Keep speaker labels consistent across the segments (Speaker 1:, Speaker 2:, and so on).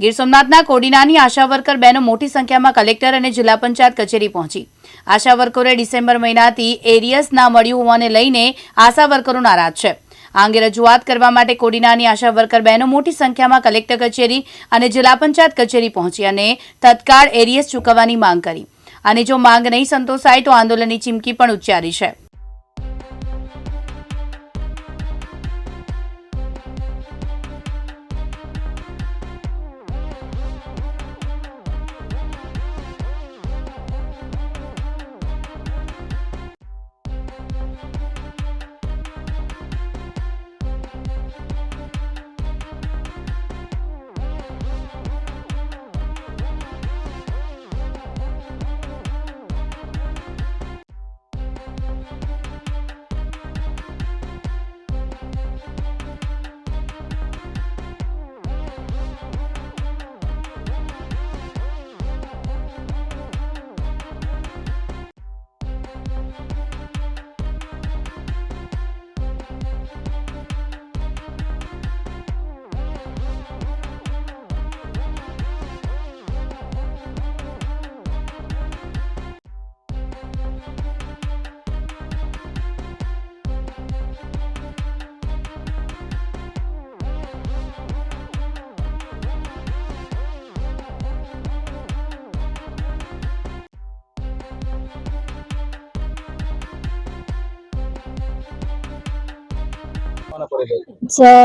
Speaker 1: ગીર સોમનાથના કોડીનાની આશા worker બહેનો મોટી સંખ્યામાં કલેક્ટર અને જિલ્લા પંચાયત કચેરી પહોંચી. આશા વર્કરોએ ડિસેમ્બર મહિનાથી એરિયસ ના મળ્યું હોવાને લઈને આશા વર્કરો નારાજ છે. આ અંગે રજૂઆત કરવા માટે કોડીનાની આશા વર્કર બહેનો મોટી સંખ્યામાં કલેક્ટર કચેરી અને જિલ્લા પંચાયત કચેરી પહોંચી અને તત્કાળ એરિયસ ચૂકવવાની માંગ કરી. અને જો માંગ નહીં સંતોષાય તો આંદોલનની ચીમકી પણ ઉચ્ચારી છે.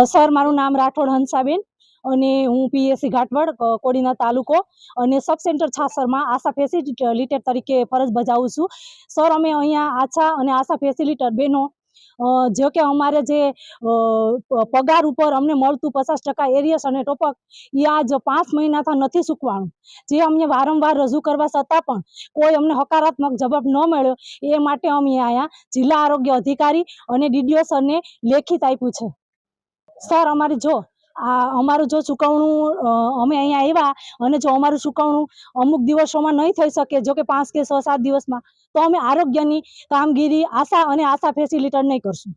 Speaker 2: સર મારું નામ રાઠોડ હંસાબેન અને હું પીએસસી ઘાટવડ કોડીના તાલુકો અને સબ સેન્ટર છાસરમાં આશા ફેસિલિટેટર તરીકે ફરજ બજાવું છું. સર અમે અહીંયા આછા અને આશા ફેસિલિટર બહેનો અ, જો કે અમારે જે પગાર ઉપર અમને મળતું પચાસ ટકા એરિયસ અને ટોપક એ આજ પાંચ મહિનાથી નથી ચૂકવાનું જે અમને વારંવાર રજૂ કરવા છતાં પણ કોઈ અમને હકારાત્મક જવાબ ન મળ્યો, એ માટે અમે અહીંયા જિલ્લા આરોગ્ય અધિકારી અને ડીડીઓ સરને લેખિત આપ્યું છે. સર, અમારે જો આ અમારું જો ચૂકવણું અમે અહીંયા આવ્યા અને જો અમારું ચૂકવણું અમુક દિવસોમાં નહીં થઈ શકે, જો કે પાંચ કે છ, સાત દિવસમાં, તો અમે આરોગ્યની કામગીરી, આશા અને આશા ફેસિલિટર નહીં કરશું.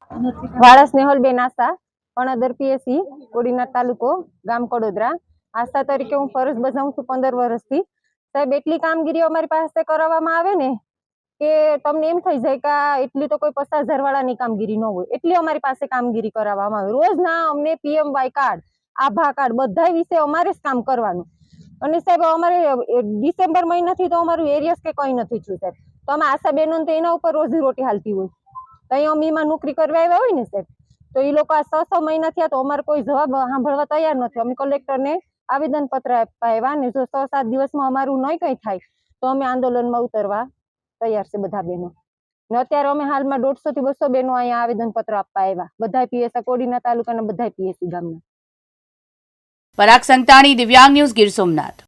Speaker 3: વાળા સ્નેહલબેન આશા, અણદર પીએસસી કોડીના તાલુકો, ગામ કડોદરા. આશા તરીકે હું ફરજ બજાવું છું પંદર વર્ષથી. સાહેબ, એટલી કામગીરી અમારી પાસે કરાવવામાં આવે ને કે તમને એમ થઈ જાય કે એટલી તો કોઈ પચાસ હજારવાળાની કામગીરી ન હોય. એટલી અમારી પાસે કામગીરી કરાવવામાં આવે. રોજના અમને પીએમવાય કાર્ડ આભા કાર્ડ બધા વિશે અમારે જ કામ કરવાનું. અને સાહેબ, અમારે ડિસેમ્બર મહિનાથી તો અમારું એરિયસ કે કંઈ નથી થયું સાહેબ. તો અમે આશા બહેનો તો એના ઉપર રોજી રોટી હાલતી હોય. તો અહીંયા અમીમાં નોકરી કરવા આવ્યા હોય ને સાહેબ, તો એ લોકો આ છ છ મહિના થયા તો અમારે કોઈ જવાબ સાંભળવા તૈયાર નથી. અમે કલેક્ટરને આવેદનપત્ર આપવા આવ્યા ને જો છ સાત દિવસમાં અમારું નહીં કંઈ થાય, તો અમે આંદોલનમાં ઉતરવા તૈયાર છે બધા બહેનો ને અત્યારે અમે હાલમાં દોઢસો થી બસો બહેનો અહીંયા આવેદન પત્ર આપવા આવ્યા. બધા પીએસઆ કોડીના તાલુકાના બધા પીએસસી ગામના.
Speaker 1: પરાગ સંતાણી, દિવ્યાંગ ન્યૂઝ ગીર સોમનાથ.